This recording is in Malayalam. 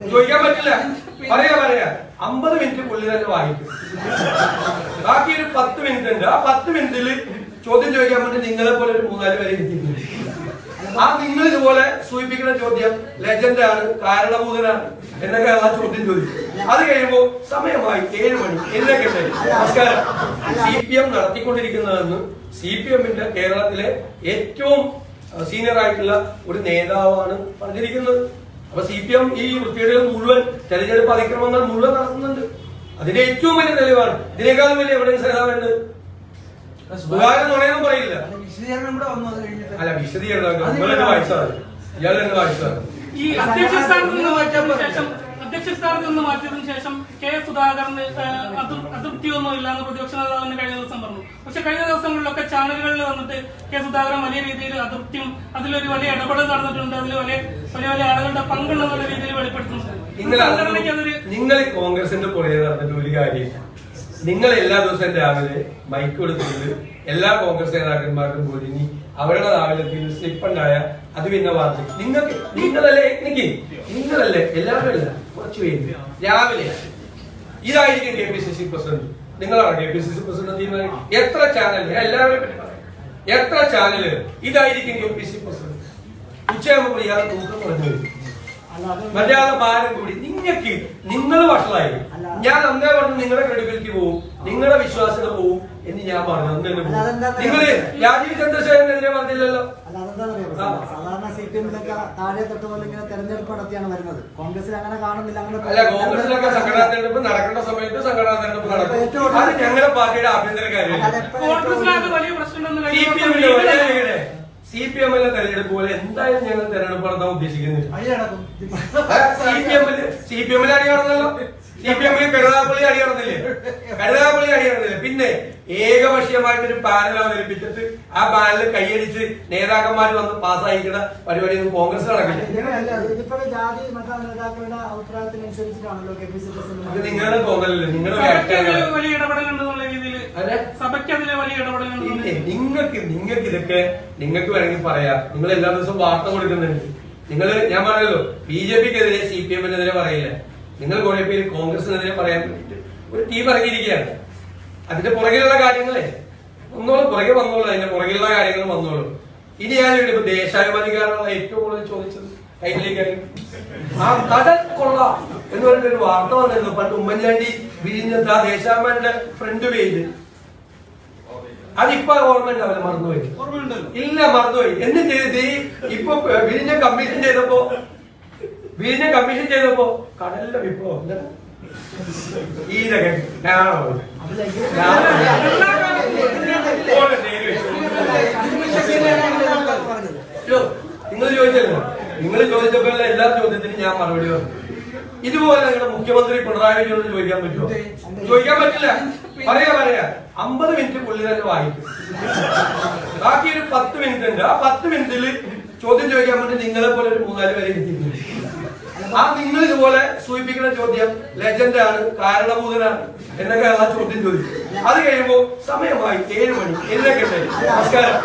ചോദിക്കാൻ പറ്റില്ല. പറയാ പറയാ. അമ്പത് മിനിറ്റ് പുള്ളി തന്നെ വായിക്കും. ബാക്കി ഒരു പത്ത് മിനിറ്റ് ഉണ്ട് ആ പത്ത് മിനിറ്റിൽ ചോദ്യം ചോദിക്കാൻ വേണ്ടി നിങ്ങളെ പോലെ ഒരു മൂന്നാൽ പേരെ എത്തിയിട്ടുണ്ട്. ആ നിങ്ങൾ ഇതുപോലെ സൂചിപ്പിക്കുന്ന ചോദ്യം ലെജൻഡ് ആണ് കാരണഭൂതനാണ് എന്നൊക്കെ ആ ചോദ്യം ചോദിക്കും. അത് കഴിയുമ്പോ സമയമായി ഏഴ് മണി. എന്നൊക്കെ നമസ്കാരം. സി പി എം നടത്തിക്കൊണ്ടിരിക്കുന്നതെന്ന് സി പി എമ്മിന്റെ കേരളത്തിലെ ഏറ്റവും സീനിയർ ആയിട്ടുള്ള ഒരു നേതാവാണ് പറഞ്ഞിരിക്കുന്നത്. അപ്പൊ സി പി എം ഈ വൃത്തികേടുകൾ മുഴുവൻ തെരഞ്ഞെടുപ്പ് അതിക്രമങ്ങൾ മുഴുവൻ നടത്തുന്നുണ്ട്. അതിന്റെ ഏറ്റവും വലിയ തെളിവാണ്. ഇതിനേക്കാളും വലിയ എവിഡൻസ് ഏതാവുണ്ട് ഉപകാരം നുണയൊന്നും പറയില്ല. വിശദീകരണം കൂടെ വന്നു അല്ല വിശദീകരണം. ഇയാൾ തന്നെ വായിച്ചതാണ്. ഈ അധ്യക്ഷ സ്ഥാനത്ത് നിന്ന് മാറ്റിയതിനു അധ്യക്ഷ സ്ഥാനത്ത് നിന്ന് മാറ്റിയതിനു ശേഷം കെ സുധാകരന് അതൃപ്തിയൊന്നും ഇല്ലാന്ന് പ്രതിപക്ഷ നേതാവിന് കഴിഞ്ഞ ദിവസം പറഞ്ഞു. പക്ഷെ കഴിഞ്ഞ ദിവസങ്ങളിലൊക്കെ ചാനലുകളിൽ വന്നിട്ട് കെ സുധാകരൻ വലിയ രീതിയിൽ അതൃപ്തിയും അതിലൊരു വലിയ ഇടപെടൽ നടന്നിട്ടുണ്ട്. അതിൽ വലിയ വലിയ വലിയ ആളുകളുടെ പങ്കുണ്ടെന്നുള്ള രീതിയിൽ വെളിപ്പെടുത്തുന്നുണ്ട്. നിങ്ങൾ കോൺഗ്രസിന്റെ പുറകെ നടന്നിട്ട് ഒരു കാര്യമില്ല നിങ്ങൾ എല്ലാ ദിവസവും രാവിലെ മൈക്ക് കൊടുത്തിട്ട് എല്ലാ കോൺഗ്രസ് നേതാക്കന്മാർക്കും പോയി ഇനി അവരുടെ രാവിലെ സ്ലിപ്പ് ഉണ്ടായ അത് പിന്നെ വാർത്ത. നിങ്ങൾക്ക് നിങ്ങളല്ലേ എനിക്ക് നിങ്ങളല്ലേ എല്ലാവരും അല്ല. കുറച്ച് പേര്. രാവിലെ. ഇതായിരിക്കും K P C C president. നിങ്ങളാണ് K P C C president തീരുമാനം എത്ര ചാനൽ എല്ലാവരും പറ്റി പറയാം. എത്ര ചാനൽ ഇതായിരിക്കും കെ പി സി പ്രസിഡന്റ്. ഉച്ചയാകുമ്പോൾ ഇയാൾ തൂക്കം പറഞ്ഞു വരും. മര്യാദ ഭാരം കൂടി. നിങ്ങൾക്ക് നിങ്ങൾ വഷളായി. ഞാൻ അന്നേ പറഞ്ഞു നിങ്ങളുടെ ക്രെഡിബിലിറ്റി പോവും. നിങ്ങളുടെ വിശ്വാസ്യത പോവും. ഞാൻ പറഞ്ഞു അന്ന് തന്നെ അല്ല, അതെന്താ പോവും. നിങ്ങൾ രാജീവ് ചന്ദ്രശേഖരനെതിരെ പറഞ്ഞില്ലല്ലോ? സാധാരണ സി പി എമ്മിലൊക്കെ താഴെ തൊട്ട് പോലെ ഇങ്ങനെ തെരഞ്ഞെടുപ്പ് നടത്തിയാണ് വരുന്നത്. കോൺഗ്രസിൽ അങ്ങനെ കാണുന്നില്ല അങ്ങനെ കോൺഗ്രസിലൊക്കെ സംഘടനാ തെരഞ്ഞെടുപ്പ് നടക്കേണ്ട സമയത്ത് സംഘടനാ തെരഞ്ഞെടുപ്പ് നടക്കും. അത് ഞങ്ങളുടെ പാർട്ടിയുടെ ആഭ്യന്തര കാര്യമാണ് കോൺഗ്രസിനകത്ത് വലിയ പ്രശ്നമുണ്ടെന്ന് സി പി എമ്മിലെ തെരഞ്ഞെടുപ്പ് പോലെ എന്തായാലും ഞങ്ങൾ തെരഞ്ഞെടുപ്പ് നടത്താൻ ഉദ്ദേശിക്കുന്നില്ല. സി പി എമ്മിൽ സി പി എമ്മിൽ അടി നടന്നല്ലോ സി പി എമ്മിൽ കരുതാപ്പള്ളി അടിയറന്നില്ലേ കരുതാപ്പള്ളി അടിയറന്നില്ലേ പിന്നെ ഏകപക്ഷീയമായിട്ടൊരു പാനൽ അവതരിപ്പിച്ചിട്ട് ആ പാനൽ കൈയടിച്ച് നേതാക്കന്മാർ വന്ന് പാസ്സായിക്കുന്ന പരിപാടി ഒന്നും കോൺഗ്രസ് നടക്കില്ല. നിങ്ങളുടെ തോന്നലല്ലേ? നിങ്ങളുടെ നിങ്ങൾക്ക് നിങ്ങൾക്ക് ഇതൊക്കെ നിങ്ങൾക്ക് വേണമെങ്കിൽ പറയാം. നിങ്ങൾ എല്ലാ ദിവസവും വാർത്ത കൊടുക്കുന്നുണ്ട്. നിങ്ങൾ ഞാൻ പറഞ്ഞല്ലോ ബി ജെ പിക്കെതിരെ സി പി എമ്മിനെതിരെ പറയില്ല? നിങ്ങൾ കുറെ പേര് കോൺഗ്രസിനെതിരെ പറയാൻ വേണ്ടിയിട്ട് ഒരു ടീം ഇറങ്ങിയിരിക്കുകയാണ്. അതിന്റെ പുറകിലുള്ള കാര്യങ്ങളെ. ഒന്നോളം പുറകെ വന്നോളൂ അതിന്റെ പുറകിലുള്ള കാര്യങ്ങൾ വന്നോളൂ. ഇനി ഞാൻ ഇവിടെ ഇപ്പൊ ദേശാഭിമാനിക്കാനുള്ള ഏറ്റവും കൂടുതൽ ചോദിച്ചത് കയ്യിലേക്ക് ആ കടൽ കൊള്ള എന്ന് പറഞ്ഞിട്ട് ഒരു വാർത്ത വന്നിരുന്നു. പണ്ട് ഉമ്മൻചാണ്ടി വിരിഞ്ഞത് ആ ദേശാഭിമാനിന്റെ ഫ്രണ്ട് പേജ് അതിപ്പോ ഗവൺമെന്റ് അവരെ മറന്നുപോയി? ഇല്ല മറന്നുപോയി. എന്നിട്ട് ഇപ്പൊ വിരിഞ്ഞ കമ്മീഷൻ ചെയ്തപ്പോ വിഴിഞ്ഞ കമ്മീഷൻ ചെയ്തപ്പോ കടലിന്റെ വെച്ചു. നിങ്ങൾ ചോദിച്ചല്ലോ? നിങ്ങൾ ചോദിച്ചപ്പോ എല്ലാ ചോദ്യത്തിനും ഞാൻ മറുപടി പറഞ്ഞു. ഇതുപോലെ നിങ്ങളുടെ മുഖ്യമന്ത്രി പിണറായി വിജയനോട് ചോദിക്കാൻ പറ്റുമോ? ചോദിക്കാൻ പറ്റില്ല. പറയാ പറയാ. അമ്പത് മിനിറ്റ് പുള്ളി തന്നെ വായിക്കും. ബാക്കി ഒരു പത്ത് മിനിറ്റ് ഉണ്ട്. ആ പത്ത് മിനിറ്റിൽ ചോദ്യം ചോദിക്കാൻ വേണ്ടി നിങ്ങളെ പോലെ ഒരു മൂന്നാൽ പേരെ എത്തിയിട്ടുണ്ട് ആ നിങ്ങൾ ഇതുപോലെ സൂചിപ്പിക്കുന്ന ചോദ്യം ലെജൻഡ് ആണ് കാരണഭൂതനാണ് എന്നൊക്കെ ആ ചോദ്യം ചോദിച്ചു അത് കഴിയുമ്പോ സമയമായി ഏഴ് മണി എന്നൊക്കെ നമസ്കാരം.